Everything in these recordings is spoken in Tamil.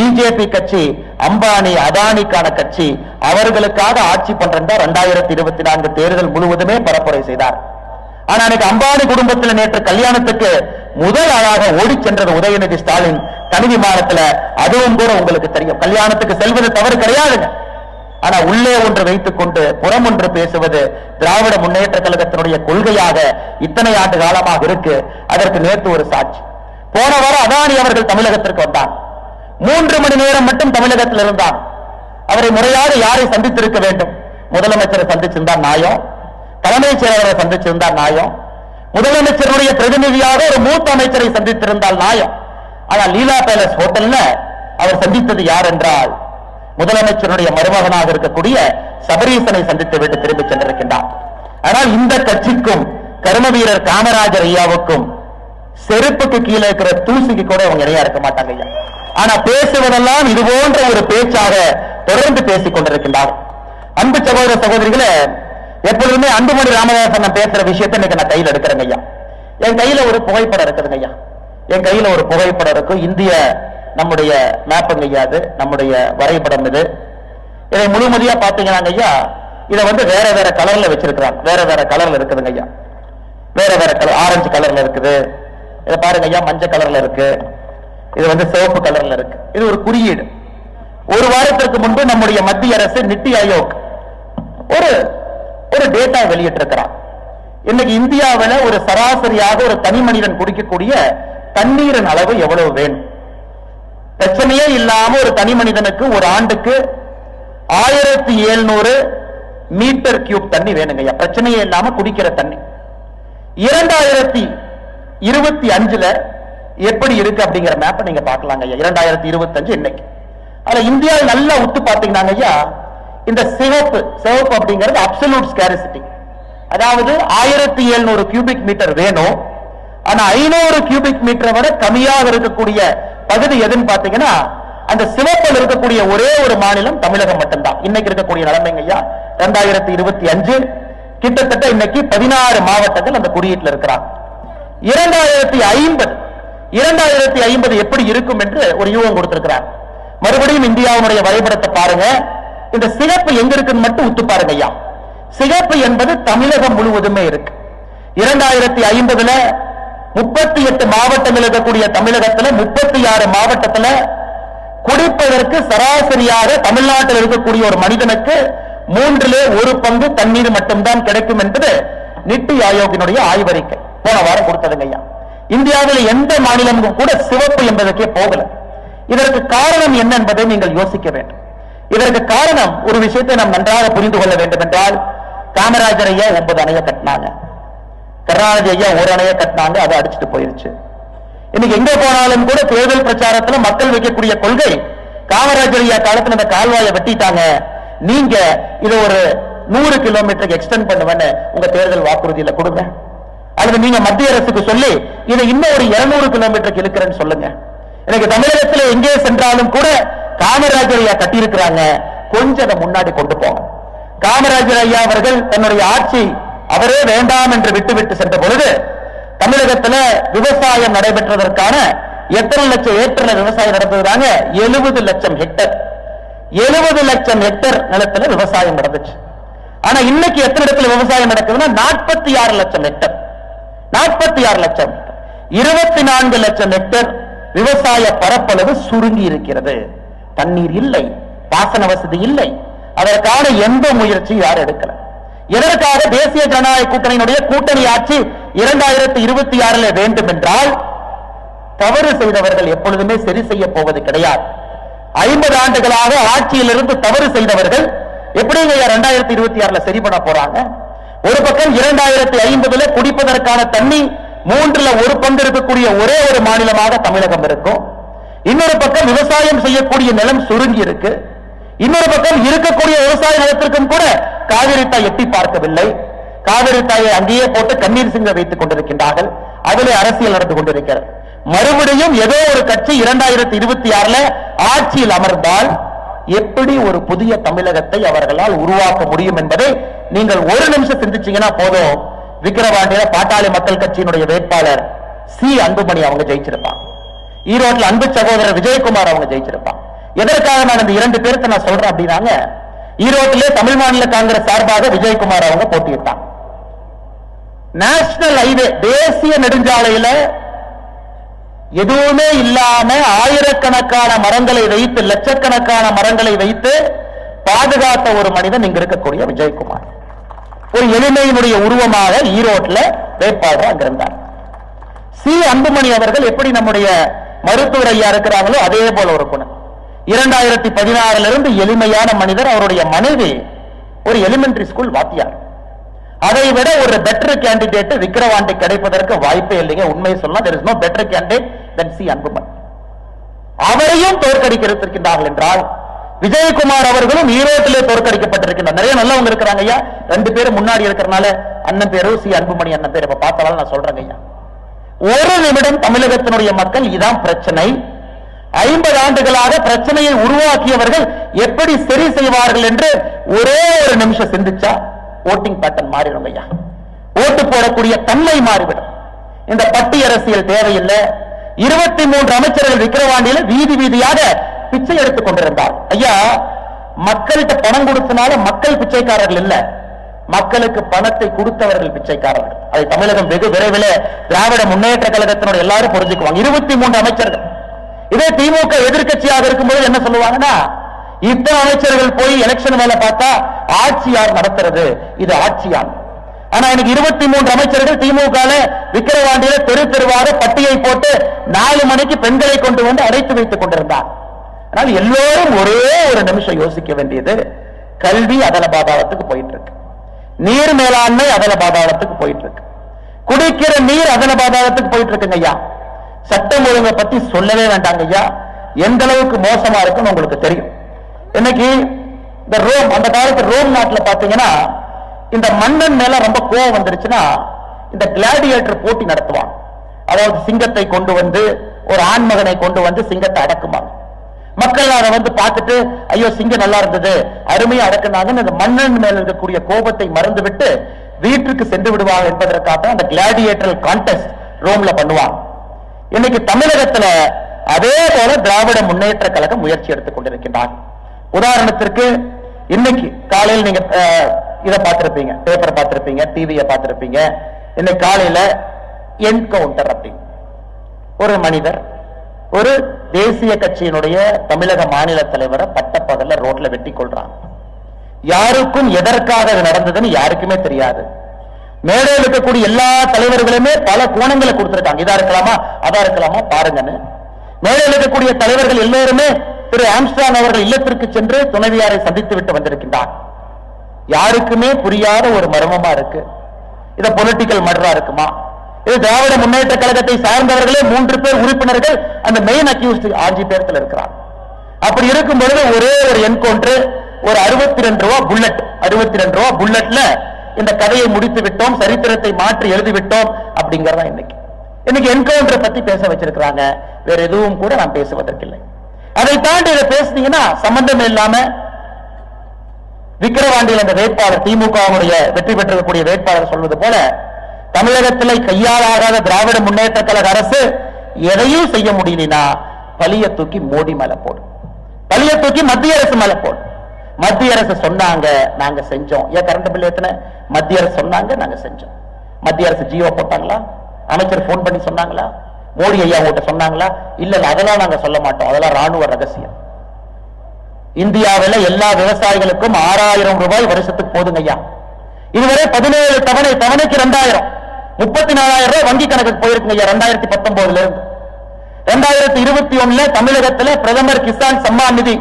பிஜேபி கட்சி அம்பானி அதானிக்கான கட்சி அவர்களுக்காக ஆட்சி பண்றதா ரெண்டாயிரத்தி இருபத்தி நான்கு தேர்தல் முழுவதுமே பரப்புரை செய்தார். ஆனா அன்னைக்கு அம்பானி குடும்பத்தில் நேற்று கல்யாணத்துக்கு முதல் ஆளாக ஓடி சென்றது உதயநிதி ஸ்டாலின். தனி விமானத்துல அதுவும் கூட உங்களுக்கு தெரியும். கல்யாணத்துக்கு செல்வது தவறு கிடையாதுங்க. ஆனா உள்ளே ஒன்று வைத்துக் கொண்டு புறம் ஒன்று பேசுவது திராவிட முன்னேற்ற கழகத்தினுடைய கொள்கையாக இத்தனை ஆண்டு காலமாக இருக்கு. அதற்கு நேற்று ஒரு சாட்சி. போன வாரம் அதானி அவர்கள் தமிழகத்திற்கு வந்தார் மூன்று மணி நேரம் மட்டும் தமிழகத்தில் இருந்தார் அவரை முறையாக யாரை சந்தித்திருக்க வேண்டும்? முதலமைச்சரை சந்திச்சிருந்தார் நாயம் தலைமைச் செயலரை சந்திச்சிருந்தார் நாயம் முதலமைச்சருடைய பிரதிநிதியாக ஒரு மூத்த அமைச்சரை சந்தித்திருந்தால் நாயம் ஆனால் லீலா பேலஸ் ஹோட்டல்ல அவர் சந்தித்தது யார் என்றால் முதலமைச்சருடைய மருமகனாக இருக்கக்கூடிய சபரீசனை சந்தித்து விட்டு திரும்பி சென்றிருக்கின்றார் ஆனால் இந்த கட்சிக்கும் கரும வீரர் காமராஜர் ஐயாவுக்கும் செருப்புக்கு கீழே இருக்கிற தூசிக்கு கூட அவங்க இணையா இருக்க மாட்டாங்க ஐயா. ஆனா பேசுவதெல்லாம் இது போன்ற ஒரு பேச்சாக தொடர்ந்து பேசிக் கொண்டிருக்கின்றார். அன்பு சகோதர சகோதரிகளே எப்பொழுதுமே அன்புமணி ராமதாசன் நான் பேசுற விஷயத்தை இன்னைக்கு நான் கையில் எடுக்கிறேங்க ஐயா. என் கையில ஒரு புகைப்படம் இருக்குதுங்க ஐயா. என் கையில ஒரு புகைப்படம் இருக்கும் இந்திய நம்முடைய மேப்புங்க ஐயா அது நம்முடைய வரைபடம் இது. இதை முழுமதியா பாத்தீங்கன்னா ஐயா? இதை வந்து வேற வேற கலர்ல வச்சிருக்கிறாங்க வேற வேற கலர்ல இருக்குதுங்க ஐயா. வேற வேற கலர் ஆரஞ்சு கலர்ல இருக்குது. இதை பாருங்க ஐயா மஞ்சள் கலர்ல இருக்கு. இது வந்து சிவப்பு கலர்ல இருக்கு. இது ஒரு குறியீடு. ஒரு வாரத்திற்கு முன்பு நம்முடைய மத்திய அரசு நித்தி ஆயோக் ஒரு ஒரு டேட்டா வெளியிட்டிருக்கிறார். இன்னைக்கு இந்தியாவில் ஒரு சராசரியாக ஒரு தனி மனிதன் குடிக்கக்கூடிய தண்ணீரின் அளவு எவ்வளவு வேணும்? பிரச்சனையே இல்லாம ஒரு தனி மனிதனுக்கு ஒரு ஆண்டுக்கு ஆயிரத்தி எழுநூறு மீட்டர் கியூப் தண்ணி வேணுங்கய்யா பிரச்சனையே இல்லாம குடிக்கிற தண்ணி. இரண்டாயிரத்தி இருபத்தி அஞ்சுல எப்படி இருக்கு அப்படிங்கிற மேப்பை நீங்க பார்க்கலாங்க ஐயா. இரண்டாயிரத்தி இருபத்தி அஞ்சு இன்னைக்கு. அதுல இந்தியாவில் நல்லா உத்து பார்த்தீங்கன்னா ஐயா இந்த சிவப்பு சிவப்பு அப்படிங்கிறது அப்சல்யூட் ஸ்கேரிசிட்டி அதாவது ஆயிரத்தி எழுநூறு கியூபிக் மீட்டர் வேணும். ஆனா ஐநூறு கியூபிக் மீட்டர் வரை கம்மியாக இருக்கக்கூடிய பகுதி எதுன்னு பாத்தீங்கன்னா அந்த சிவப்பில் இருக்கக்கூடிய ஒரே ஒரு மாநிலம் தமிழகம் மட்டும்தான். இன்னைக்கு இருக்கக்கூடிய நிலைமைங்க ஐயா ரெண்டாயிரத்தி இருபத்தி அஞ்சு. கிட்டத்தட்ட இன்னைக்கு பதினாறு மாவட்டங்கள் அந்த குறியீட்டில் இருக்கிறாங்க. இரண்டாயிரத்தி ஐம்பது இரண்டாயிரத்தி ஐம்பது எப்படி இருக்கும் என்று ஒரு யூகம் கொடுத்திருக்கிறார். மறுபடியும் இந்தியாவுடைய வரைபடத்தை பாருங்க. இந்த சிகப்பு எங்க இருக்குன்னு மட்டும் உத்து பாருங்க ஐயா. சிகப்பு என்பது தமிழகம் முழுவதுமே இருக்கு. இரண்டாயிரத்தி ஐம்பதுல முப்பத்தி எட்டு மாவட்டங்கள் இருக்கக்கூடிய தமிழகத்துல முப்பத்தி ஆறு மாவட்டத்துல குடிப்பதற்கு சராசரியாக தமிழ்நாட்டில் இருக்கக்கூடிய ஒரு மனிதனுக்கு மூன்றிலே ஒரு பங்கு தண்ணீர் மட்டும்தான் கிடைக்கும் என்பது நித்தி ஆயோகினுடைய ஆய்வறிக்கை. போன வாரம் கொடுத்ததுங்க ஐயா. இந்தியாவில் எந்த மாநிலமும் கூட சிவப்பு என்பதற்கே போகல. இதற்கு காரணம் என்ன என்பதை நீங்கள் யோசிக்க வேண்டும். இதற்கு காரணம் ஒரு விஷயத்தை நாம் நன்றாக புரிந்து கொள்ள வேண்டும் என்றால் காமராஜர் ஐயா ஒன்பது அணையை கட்டினாங்க. கருணாநிதி ஐயா ஒரு அணையை கட்டினாங்க அதை அடிச்சுட்டு போயிருச்சு. இன்னைக்கு எங்க போனாலும் கூட தேர்தல் பிரச்சாரத்துல மக்கள் வைக்கக்கூடிய கொள்கை காமராஜர் ஐயா காலத்துல இந்த கால்வாயை வெட்டிட்டாங்க. நீங்க இதை ஒரு நூறு கிலோமீட்டருக்கு எக்ஸ்டெண்ட் பண்ணுவேன்னு உங்க தேர்தல் வாக்குறுதியில கொடுங்க. அல்லது நீங்க மத்திய அரசுக்கு சொல்லி இதை இன்னும் ஒரு 200 கிலோமீட்டருக்கு இழுக்கிறேன்னு சொல்லுங்க. எனக்கு தமிழகத்துல எங்கே சென்றாலும் கூட காமராஜர் ஐயா கட்டியிருக்கிறாங்க. கொஞ்சம் அதை முன்னாடி கொண்டு போங்க காமராஜர் ஐயா அவர்கள் தன்னுடைய ஆட்சி அவரே வேண்டாம் என்று விட்டுவிட்டு சென்ற பொழுது தமிழகத்துல விவசாயம் நடைபெற்றதற்கான எத்தனை லட்சம் ஏக்கர்ல விவசாயம் நடந்ததுறாங்க எழுபது லட்சம் ஹெக்டர் எழுபது லட்சம் ஹெக்டர் நிலத்துல விவசாயம் நடந்துச்சு. ஆனா இன்னைக்கு எத்தனை இடத்துல விவசாயம் நடக்குதுன்னா நாற்பத்தி ஆறு லட்சம் ஹெக்டர் இருபத்தி ஆறு லட்சம். இருபத்தி நான்கு லட்சம் ஹெக்டர் விவசாய பரப்பளவு சுருங்கி இருக்கிறது. தண்ணீர் இல்லை பாசன வசதி இல்லை. அதற்கான எந்த முயற்சி யார் எடுக்கல. எதற்காக தேசிய ஜனநாயக கூட்டணியினுடைய கூட்டணி ஆட்சி இரண்டாயிரத்தி இருபத்தி ஆறுல வேண்டும் என்றால் தவறு செய்தவர்கள் எப்பொழுதுமே சரி செய்ய போவது கிடையாது. ஐம்பது ஆண்டுகளாக ஆட்சியிலிருந்து தவறு செய்தவர்கள் எப்படிங்க இரண்டாயிரத்தி இருபத்தி ஆறுல சரி பண்ண போறாங்க? ஒரு பக்கம் இரண்டாயிரத்தி ஐம்பதுல குடிப்பதற்கான தண்ணி மூன்றுல ஒரு பங்கு இருக்கக்கூடிய ஒரே ஒரு மாநிலமாக தமிழகம் இருக்கும். இன்னொரு பக்கம் விவசாயம் செய்யக்கூடிய நிலம் சுருங்கி இருக்கு. இன்னொரு பக்கம் இருக்கக்கூடிய விவசாய நிலத்திற்கும் கூட காவிரி தாய் எட்டி பார்க்கவில்லை. காவிரி தாயை அங்கேயே போட்டு கண்ணீர் சிங்க வைத்துக் கொண்டிருக்கின்றார்கள். அதிலே அரசியல் நடந்து கொண்டிருக்கிறது. மறுபடியும் ஏதோ ஒரு கட்சி இரண்டாயிரத்தி இருபத்தி ஆறுல ஆட்சியில் அமர்ந்தால் எப்படி ஒரு புதிய தமிழகத்தை அவர்களால் உருவாக்க முடியும் என்பதை நீங்கள் ஒரு நிமிஷம் சிந்திச்சீங்கன்னா போதும். விக்கிரவாண்டியில பாட்டாளி மக்கள் கட்சியினுடைய வேட்பாளர் சி. அன்புமணி அவங்க ஜெயிச்சிருப்பாங்க ஈரோட்டில் அன்பு சகோதரர் விஜயகுமார் அவங்க ஜெயிச்சிருப்பாங்க எதற்காக நான் இந்த இரண்டு பேருக்கு நான் சொல்றேன் அப்படின்னாங்க ஈரோட்டிலே தமிழ் மாநில காங்கிரஸ் சார்பாக விஜயகுமார் அவங்க போட்டியிட்டான் நேஷனல் ஹைவே தேசிய நெடுஞ்சாலையில எதுவுமே இல்லாம ஆயிரக்கணக்கான மரங்களை வைத்து லட்சக்கணக்கான மரங்களை வைத்து பாதுகாத்த ஒரு மனிதன் இங்க இருக்கக்கூடிய விஜயகுமார். ஒரு எளிமையினுடைய உருவமாக ஈரோட்டில் வேட்பாளராக இருந்தார். சி. அன்புமணி அவர்கள் எப்படி நம்முடைய மருத்துவர் ஐயா இருக்கிறாங்களோ அதே போல ஒரு குணம். இரண்டாயிரத்தி பதினாறுல இருந்து எளிமையான மனிதர் அவருடைய மனைவி ஒரு எலிமெண்டரி ஸ்கூல் வாத்தியார். அதை விட ஒரு பெட்டர் கேண்டிடேட் விக்கிரவாண்டி கிடைப்பதற்கு வாய்ப்பே இல்லைங்க உண்மையை சொல்லலாம். There is no better candidate than சி அன்புமணி. அவரையும் தோற்கடிக்க என்றால் விஜயகுமார் அவர்களும் ஈரோட்டிலே தோற்கடிக்கப்பட்டிருக்கின்றார் நிறைய நல்லவங்க இருக்கிறாங்க ஐயா. ரெண்டு பேரும் முன்னாடி இருக்கிறனால அண்ணன் பேரு சி. அன்புமணி அண்ணன் பேர். இப்ப பார்த்தாலும் நான் சொல்றேங்க ஐயா. ஒரு நிமிடம் தமிழகத்தினுடைய மக்கள் இதான் பிரச்சனை. ஐம்பது ஆண்டுகளாக பிரச்சனையை உருவாக்கியவர்கள் எப்படி சரி செய்வார்கள் என்று ஒரே ஒரு நிமிஷம் சிந்திச்சா ஓட்டிங் பேட்டர்ன் மாறிடும் ஐயா. ஓட்டு போடக்கூடிய தன்மை மாறிவிடும். இந்த பட்டி அரசியல் தேவையில்லை. இருபத்தி மூன்று அமைச்சர்கள் விக்கிரவாண்டியில் வீதி வீதியாக பிச்சை எடுத்துக் கொண்டிருந்தார். ஐயா மக்கள்கிட்ட பணம் கொடுத்தனால மக்கள் பிச்சைக்காரர்கள் இல்ல. மக்களுக்கு பணத்தை கொடுத்தவர்கள் பிச்சைக்காரர்கள். அதை தமிழகம் வெகு விரைவில் திராவிட முன்னேற்ற கழகத்தினுடைய எல்லாரும் புரிஞ்சுக்குவாங்க. இருபத்தி மூன்று அமைச்சர்கள். இதே திமுக எதிர்க்கட்சியாக இருக்கும்போது என்ன சொல்லுவாங்கன்னா இத்தனை அமைச்சர்கள் போய் எலெக்ஷன் மேல பார்த்தா ஆட்சியார் நடத்துறது? இது ஆட்சியான் ஆனா எனக்கு இருபத்தி மூன்று அமைச்சர்கள் திமுக விக்கிரவாண்டியில தெரு தெருவாக பட்டியை போட்டு நாலு மணிக்கு பெண்களை கொண்டு வந்து அடைத்து வைத்துக் கொண்டிருந்தார். அதனால எல்லோரும் ஒரே ஒரு நிமிஷம் யோசிக்க வேண்டியது கல்வி அதல பாதாளத்துக்கு போயிட்டு இருக்கு நீர் மேலாண்மை அதல பாதாளத்துக்கு போயிட்டு இருக்கு குடிக்கிற நீர் அதல பாதாளத்துக்கு போயிட்டு இருக்குங்க ஐயா. சட்டம் ஒழுங்கை பத்தி சொல்லவே வேண்டாங்க ஐயா. எந்த அளவுக்கு மோசமா இருக்குன்னு உங்களுக்கு தெரியும். இன்னைக்கு இந்த ரோம் அந்த காலத்து ரோம் நாட்டில் பாத்தீங்கன்னா இந்த மன்னன் மேல ரொம்ப கோவம் வந்துருச்சுன்னா இந்த கிளாடியேட்டர் போட்டி நடத்துவான். அதாவது சிங்கத்தை கொண்டு வந்து ஒரு ஆண்மகனை கொண்டு வந்து சிங்கத்தை அடக்குமாங்க மக்கள் அதை வந்து பார்த்துட்டு ஐயோ சிங்கம் நல்லா இருந்தது. அருமையா அடக்குனாங்கன்னு அந்த மன்னன் மேல இருக்கக்கூடிய கோபத்தை மறந்து விட்டு வீட்டுக்கு சென்று விடுவாங்க என்பதற்காக அந்த கிளாடியேட்டர் கான்டெஸ்ட் ரோம்ல பண்ணுவாங்க. இன்னைக்கு தமிழகத்துல அதே போல திராவிட முன்னேற்ற கழகம் முயற்சி எடுத்துக் கொண்டிருக்கின்றார் உதாரணத்திற்கு இன்னைக்கு காலையில் நீங்க அஹ், இதை பார்த்திருப்பீங்க பேப்பரை பார்த்திருப்பீங்க டிவியை பார்த்திருப்பீங்க. இன்னைக்கு காலையில என்கவுண்டர் அப்படி ஒரு மனிதர் ஒரு தேசிய கட்சியினுடைய தமிழக மாநில தலைவரை பட்டப்பகல்ல ரோட்ல வெட்டி கொள்றான் யாருக்கும் எதற்காக அது நடந்ததுன்னு யாருக்குமே தெரியாது. மேடையில் இருக்கக்கூடிய எல்லா தலைவர்களுமே பல கோணங்களை கொடுத்திருக்காங்க. இதா இருக்கலாமா? அதா இருக்கலாமா? பாருங்கன்னு. மேடையில் இருக்கக்கூடிய தலைவர்கள் எல்லோருமே திரு ஆம்ஸ்டாங் அவர்கள் இல்லத்திற்கு சென்று துணைவியாரை சந்தித்து விட்டு வந்திருக்கின்றார். யாருக்குமே புரியாத ஒரு மர்மமா இருக்கு. இத பொலிட்டிக்கல் மர்டரா இருக்குமா? இது திராவிட முன்னேற்ற கழகத்தை சார்ந்தவர்களே மூன்று பேர் உறுப்பினர்கள் அந்த மெயின் அக்யூஸ்ட் ஆஞ்சி பேரத்தில் இருக்கிறார். அப்படி இருக்கும் பொழுது ஒரே ஒரு என்கவுண்டர் ஒரு அறுபத்தி ரெண்டு ரூபா புல்லட் அறுபத்தி ரெண்டு ரூபா புல்லட்ல இந்த கதையை முடித்து விட்டோம் சரித்திரத்தை மாற்றி எழுதிவிட்டோம் அப்படிங்கறதா இன்னைக்கு. இன்னைக்கு என்கவுண்டரை பத்தி பேச வச்சிருக்கிறாங்க. வேற எதுவும் கூட நான் பேசுவதற்கில்லை. அதை தாண்டி இதை பேசுனீங்கன்னா சம்பந்தம் இல்லாம விக்கிரவாண்டியில் அந்த வேட்பாளர் திமுகவுடைய வெற்றி பெற்றிருக்கக்கூடிய வேட்பாளர் சொல்வது போல தமிழகத்திலே கையாளாகாத திராவிட முன்னேற்ற கழக அரசு எதையும் செய்ய முடியலனா பழிய தூக்கி மோடி மேல போடும் பழிய தூக்கி மத்திய அரசு மேல போடும் மத்திய அரசு சொன்னாங்க நாங்க செஞ்சோம். ஏன் கரண்ட் பில் ஏத்தன? மத்திய அரசு சொன்னாங்க நாங்க செஞ்சோம். மத்திய அரசு ஜியோ போட்டாங்களா? அமைச்சர் போன் பண்ணி சொன்னாங்களா? மோடி ஐயா உங்ககிட்ட சொன்னாங்களா? இல்ல அதெல்லாம் நாங்க சொல்ல மாட்டோம். அதெல்லாம் ராணுவ ரகசியம். இந்தியாவில் எல்லா விவசாயிகளுக்கும் ஆறாயிரம் ரூபாய் வருஷத்துக்கு போதுங்க ஐயா இதுவரை பதினேழு தவணை தவணை முப்பத்தி நாலாயிரம் ரூபாய் வங்கி கணக்கு போயிருக்குங்க ஐயா ரெண்டாயிரத்தி பத்தொன்பதுல ரெண்டாயிரத்தி இருபத்தி ஒண்ணுல தமிழகத்துல பிரதமர் கிசான் சம்மான் நிதி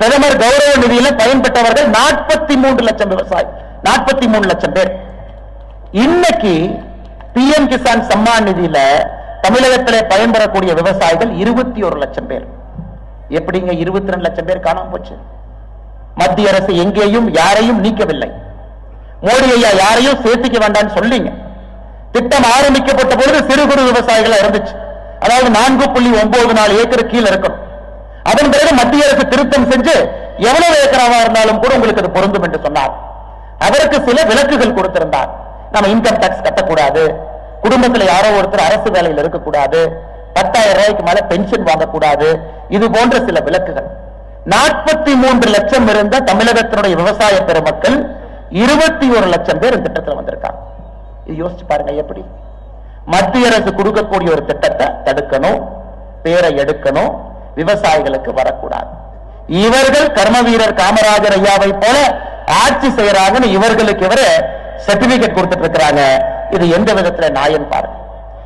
பிரதமர் கௌரவ நிதியில பயன்பெற்றவர்கள் நாற்பத்தி மூன்று லட்சம் விவசாயி நாற்பத்தி மூணு லட்சம் பேர். இன்னைக்கு பிஎம் கிசான் சம்மான் நிதியில தமிழகத்திலே பயன்பெறக்கூடிய விவசாயிகள் இருபத்தி ஒரு லட்சம் பேர். எப்படிங்க இருபத்தி ரெண்டு லட்சம் பேர் காணாம போச்சு? மத்திய அரசு எங்கேயும் யாரையும் நீக்கவில்லை. மோடி ஐயா யாரையும் சேர்த்துக்க வேண்டாம்னு சொல்லிங்க. திட்டம் ஆரம்பிக்கப்பட்ட பொழுது சிறு குறு விவசாயிகள் இருந்துச்சு. அதாவது நான்கு புள்ளி ஒன்பது நாலு ஏக்கர் கீழே இருக்கும் அதன் பிறகு மத்திய அரசு திருத்தம் செஞ்சு எவ்வளவு ஏக்கராவா இருந்தாலும் கூட உங்களுக்கு அது பொருந்தும் என்று சொன்னார். அதற்கு சில விலக்குகள் கொடுத்திருந்தார். நம்ம இன்கம் டாக்ஸ் கட்டக்கூடாது. குடும்பத்துல யாரோ ஒருத்தர் அரசு வேலையில் இருக்கக்கூடாது. பத்தாயிரம் ரூபாய்க்கு மேல பென்ஷன் வாங்கக்கூடாது. இது போன்ற சில விலக்குகள். நாற்பத்தி மூன்று லட்சம் இருந்த தமிழகத்தினுடைய விவசாய பெருமக்கள் இருபத்தி ஒரு லட்சம் பேர் இந்த திட்டத்தில் வந்திருக்காங்க. யோசிச்சு பாருங்க எப்படி? மத்திய அரசு கொடுக்கக்கூடிய ஒரு திட்டத்தை தடுக்கணும் பேரை எடுக்கணும் விவசாயிகளுக்கு வரக்கூடாது. இவர்கள் கர்ம வீரர் காமராஜர் ஐயாவை போல ஆட்சி செய்யறாங்கன்னு இவர்களுக்கு இவரு சர்டிபிகேட் கொடுத்துட்டு இருக்கிறாங்க. இது எந்த விதத்துல நியாயம் பாருங்க.